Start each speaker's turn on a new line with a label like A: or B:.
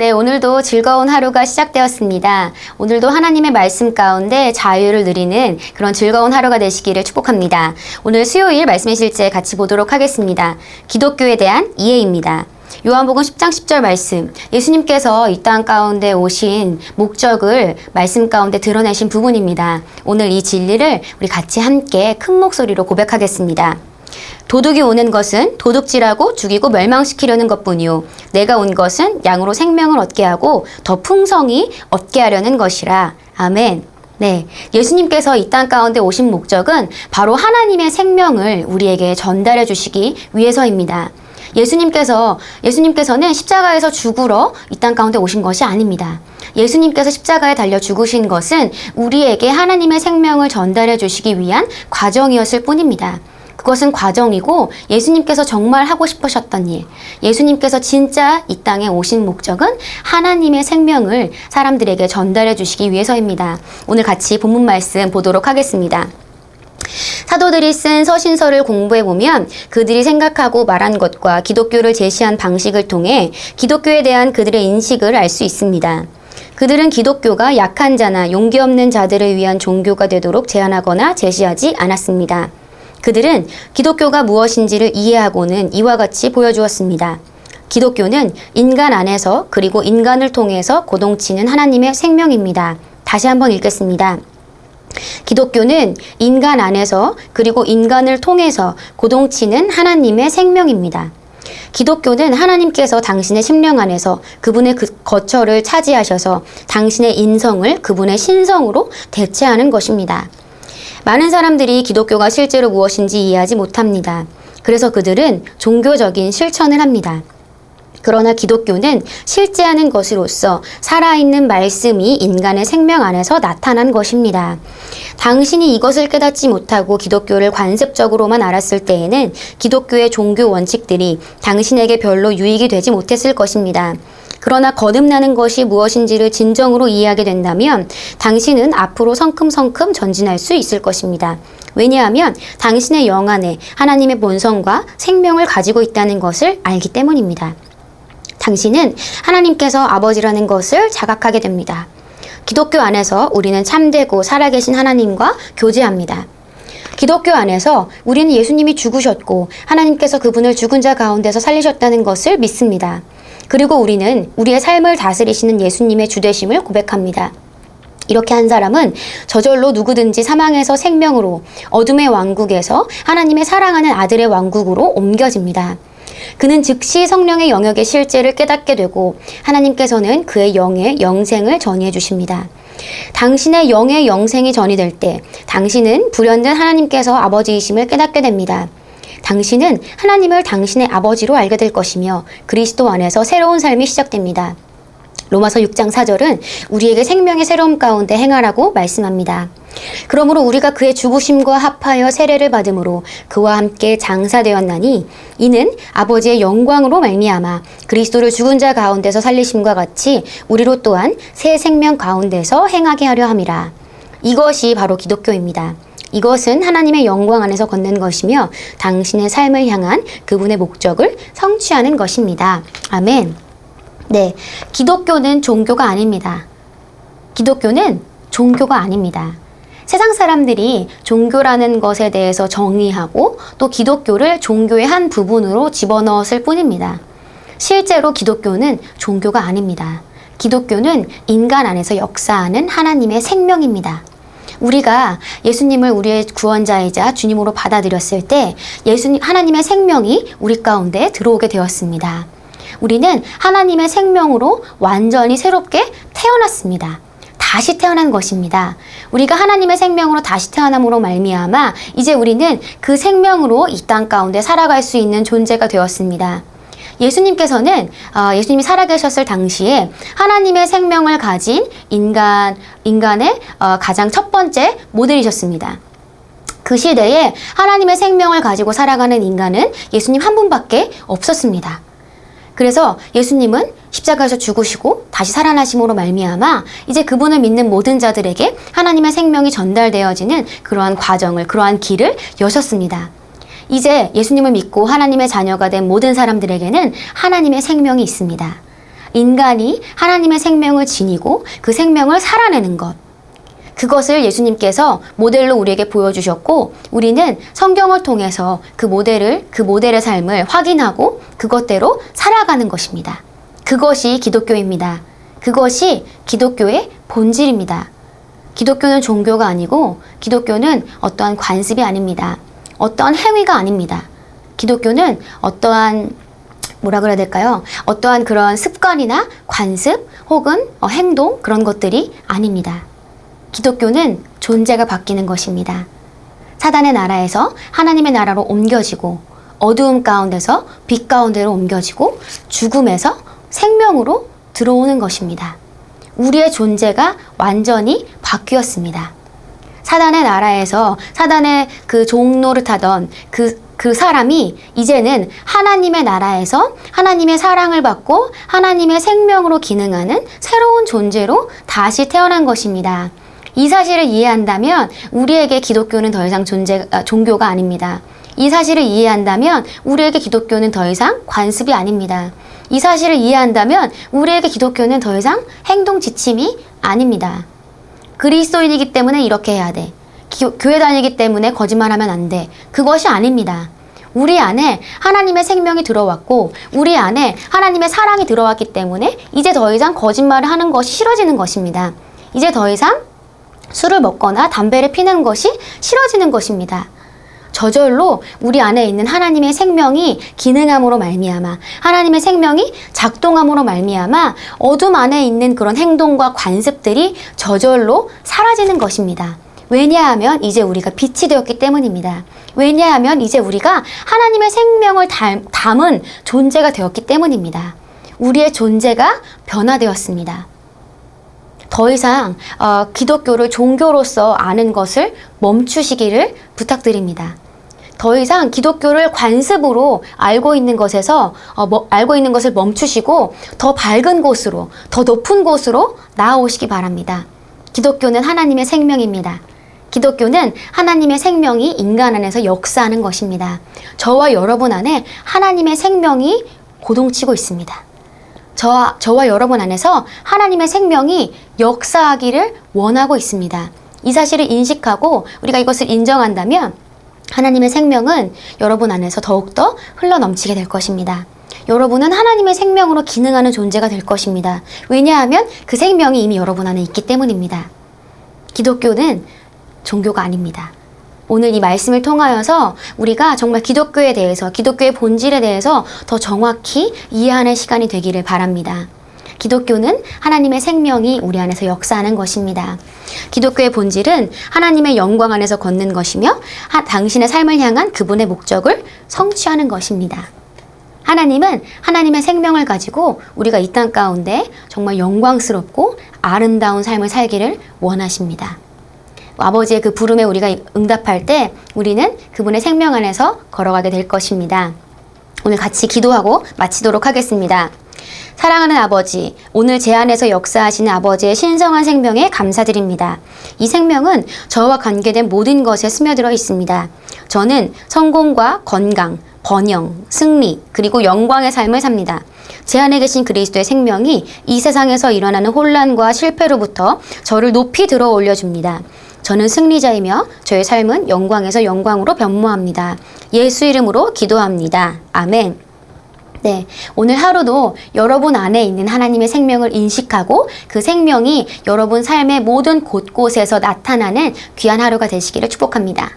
A: 네, 오늘도 즐거운 하루가 시작되었습니다. 오늘도 하나님의 말씀 가운데 자유를 누리는 그런 즐거운 하루가 되시기를 축복합니다. 오늘 수요일 말씀의 실제 같이 보도록 하겠습니다. 기독교에 대한 이해입니다. 요한복음 10장 10절 말씀. 예수님께서 이 땅 가운데 오신 목적을 말씀 가운데 드러내신 부분입니다. 오늘 이 진리를 우리 같이 함께 큰 목소리로 고백하겠습니다. 도둑이 오는 것은 도둑질하고 죽이고 멸망시키려는 것뿐이요 내가 온 것은 양으로 생명을 얻게 하고 더 풍성히 얻게 하려는 것이라 아멘. 네. 예수님께서 이 땅 가운데 오신 목적은 바로 하나님의 생명을 우리에게 전달해 주시기 위해서입니다. 예수님께서 예수님께서는 십자가에서 죽으러 이 땅 가운데 오신 것이 아닙니다. 예수님께서 십자가에 달려 죽으신 것은 우리에게 하나님의 생명을 전달해 주시기 위한 과정이었을 뿐입니다. 그것은 과정이고 예수님께서 정말 하고 싶으셨던 일, 예수님께서 진짜 이 땅에 오신 목적은 하나님의 생명을 사람들에게 전달해 주시기 위해서입니다. 오늘 같이 본문 말씀 보도록 하겠습니다. 사도들이 쓴 서신서를 공부해 보면 그들이 생각하고 말한 것과 기독교를 제시한 방식을 통해 기독교에 대한 그들의 인식을 알 수 있습니다. 그들은 기독교가 약한 자나 용기 없는 자들을 위한 종교가 되도록 제안하거나 제시하지 않았습니다. 그들은 기독교가 무엇인지를 이해하고는 이와 같이 보여주었습니다. 기독교는 인간 안에서 그리고 인간을 통해서 고동치는 하나님의 생명입니다. 다시 한번 읽겠습니다. 기독교는 인간 안에서 그리고 인간을 통해서 고동치는 하나님의 생명입니다. 기독교는 하나님께서 당신의 심령 안에서 그분의 그 거처를 차지하셔서 당신의 인성을 그분의 신성으로 대체하는 것입니다. 많은 사람들이 기독교가 실제로 무엇인지 이해하지 못합니다. 그래서 그들은 종교적인 실천을 합니다. 그러나 기독교는 실제하는 것으로서 살아있는 말씀이 인간의 생명 안에서 나타난 것입니다. 당신이 이것을 깨닫지 못하고 기독교를 관습적으로만 알았을 때에는 기독교의 종교 원칙들이 당신에게 별로 유익이 되지 못했을 것입니다. 그러나 거듭나는 것이 무엇인지를 진정으로 이해하게 된다면 당신은 앞으로 성큼성큼 전진할 수 있을 것입니다. 왜냐하면 당신의 영 안에 하나님의 본성과 생명을 가지고 있다는 것을 알기 때문입니다. 당신은 하나님께서 아버지라는 것을 자각하게 됩니다. 기독교 안에서 우리는 참되고 살아계신 하나님과 교제합니다. 기독교 안에서 우리는 예수님이 죽으셨고 하나님께서 그분을 죽은 자 가운데서 살리셨다는 것을 믿습니다. 그리고 우리는 우리의 삶을 다스리시는 예수님의 주되심을 고백합니다. 이렇게 한 사람은 저절로 누구든지 사망에서 생명으로 어둠의 왕국에서 하나님의 사랑하는 아들의 왕국으로 옮겨집니다. 그는 즉시 성령의 영역의 실제를 깨닫게 되고 하나님께서는 그의 영의 영생을 전이해 주십니다. 당신의 영의 영생이 전이될 때 당신은 불현듯 하나님께서 아버지이심을 깨닫게 됩니다. 당신은 하나님을 당신의 아버지로 알게 될 것이며 그리스도 안에서 새로운 삶이 시작됩니다. 로마서 6장 4절은 우리에게 생명의 새로움 가운데 행하라고 말씀합니다. 그러므로 우리가 그의 죽으심과 합하여 세례를 받음으로 그와 함께 장사되었나니 이는 아버지의 영광으로 말미암아 그리스도를 죽은 자 가운데서 살리심과 같이 우리로 또한 새 생명 가운데서 행하게 하려 함이라. 이것이 바로 기독교입니다. 이것은 하나님의 영광 안에서 걷는 것이며 당신의 삶을 향한 그분의 목적을 성취하는 것입니다. 아멘. 네. 기독교는 종교가 아닙니다. 기독교는 종교가 아닙니다. 세상 사람들이 종교라는 것에 대해서 정의하고 또 기독교를 종교의 한 부분으로 집어넣었을 뿐입니다. 실제로 기독교는 종교가 아닙니다. 기독교는 인간 안에서 역사하는 하나님의 생명입니다. 우리가 예수님을 우리의 구원자이자 주님으로 받아들였을 때 예수님 하나님의 생명이 우리 가운데 들어오게 되었습니다. 우리는 하나님의 생명으로 완전히 새롭게 태어났습니다. 다시 태어난 것입니다. 우리가 하나님의 생명으로 다시 태어남으로 말미암아 이제 우리는 그 생명으로 이 땅 가운데 살아갈 수 있는 존재가 되었습니다. 예수님께서는 어, 예수님이 살아계셨을 당시에 하나님의 생명을 가진 인간 인간의 어, 가장 첫 번째 모델이셨습니다. 그 시대에 하나님의 생명을 가지고 살아가는 인간은 예수님 한 분밖에 없었습니다. 그래서 예수님은 십자가에서 죽으시고 다시 살아나심으로 말미암아 이제 그분을 믿는 모든 자들에게 하나님의 생명이 전달되어지는 그러한 과정을 그러한 길을 여셨습니다. 이제 예수님을 믿고 하나님의 자녀가 된 모든 사람들에게는 하나님의 생명이 있습니다. 인간이 하나님의 생명을 지니고 그 생명을 살아내는 것. 그것을 예수님께서 모델로 우리에게 보여주셨고 우리는 성경을 통해서 그 모델을 그 모델의 삶을 확인하고 그것대로 살아가는 것입니다. 그것이 기독교입니다. 그것이 기독교의 본질입니다. 기독교는 종교가 아니고 기독교는 어떠한 관습이 아닙니다. 어떠한 행위가 아닙니다. 기독교는 어떠한 뭐라 그래야 될까요? 어떠한 그런 습관이나 관습 혹은 어, 행동 그런 것들이 아닙니다. 기독교는 존재가 바뀌는 것입니다. 사단의 나라에서 하나님의 나라로 옮겨지고 어두움 가운데서 빛 가운데로 옮겨지고 죽음에서 생명으로 들어오는 것입니다. 우리의 존재가 완전히 바뀌었습니다. 사단의 나라에서 사단의 그 종로를 타던 그, 그 사람이 이제는 하나님의 나라에서 하나님의 사랑을 받고 하나님의 생명으로 기능하는 새로운 존재로 다시 태어난 것입니다. 이 사실을 이해한다면 우리에게 기독교는 더 이상 존재, 아, 종교가 아닙니다. 이 사실을 이해한다면 우리에게 기독교는 더 이상 관습이 아닙니다. 이 사실을 이해한다면 우리에게 기독교는 더 이상 행동 지침이 아닙니다. 그리스도인이기 때문에 이렇게 해야 돼. 기- 교회 다니기 때문에 거짓말하면 안 돼. 그것이 아닙니다. 우리 안에 하나님의 생명이 들어왔고 우리 안에 하나님의 사랑이 들어왔기 때문에 이제 더 이상 거짓말을 하는 것이 싫어지는 것입니다. 이제 더 이상 술을 먹거나 담배를 피는 것이 싫어지는 것입니다. 저절로 우리 안에 있는 하나님의 생명이 기능함으로 말미암아 하나님의 생명이 작동함으로 말미암아 어둠 안에 있는 그런 행동과 관습들이 저절로 사라지는 것입니다. 왜냐하면 이제 우리가 빛이 되었기 때문입니다. 왜냐하면 이제 우리가 하나님의 생명을 담, 담은 존재가 되었기 때문입니다. 우리의 존재가 변화되었습니다. 더 이상 어, 기독교를 종교로서 아는 것을 멈추시기를 부탁드립니다. 더 이상 기독교를 관습으로 알고 있는 것에서 어, 뭐, 알고 있는 것을 멈추시고 더 밝은 곳으로 더 높은 곳으로 나아오시기 바랍니다. 기독교는 하나님의 생명입니다. 기독교는 하나님의 생명이 인간 안에서 역사하는 것입니다. 저와 여러분 안에 하나님의 생명이 고동치고 있습니다. 저와, 저와 여러분 안에서 하나님의 생명이 역사하기를 원하고 있습니다. 이 사실을 인식하고 우리가 이것을 인정한다면 하나님의 생명은 여러분 안에서 더욱더 흘러 넘치게 될 것입니다. 여러분은 하나님의 생명으로 기능하는 존재가 될 것입니다. 왜냐하면 그 생명이 이미 여러분 안에 있기 때문입니다. 기독교는 종교가 아닙니다. 오늘 이 말씀을 통하여서 우리가 정말 기독교에 대해서, 기독교의 본질에 대해서 더 정확히 이해하는 시간이 되기를 바랍니다. 기독교는 하나님의 생명이 우리 안에서 역사하는 것입니다. 기독교의 본질은 하나님의 영광 안에서 걷는 것이며 하- 당신의 삶을 향한 그분의 목적을 성취하는 것입니다. 하나님은 하나님의 생명을 가지고 우리가 이 땅 가운데 정말 영광스럽고 아름다운 삶을 살기를 원하십니다. 아버지의 그 부름에 우리가 응답할 때 우리는 그분의 생명 안에서 걸어가게 될 것입니다. 오늘 같이 기도하고 마치도록 하겠습니다. 사랑하는 아버지, 오늘 제 안에서 역사하시는 아버지의 신성한 생명에 감사드립니다. 이 생명은 저와 관계된 모든 것에 스며들어 있습니다. 저는 성공과 건강, 번영, 승리, 그리고 영광의 삶을 삽니다. 제 안에 계신 그리스도의 생명이 이 세상에서 일어나는 혼란과 실패로부터 저를 높이 들어 올려줍니다. 저는 승리자이며 저의 삶은 영광에서 영광으로 변모합니다. 예수 이름으로 기도합니다. 아멘. 네. 오늘 하루도 여러분 안에 있는 하나님의 생명을 인식하고 그 생명이 여러분 삶의 모든 곳곳에서 나타나는 귀한 하루가 되시기를 축복합니다.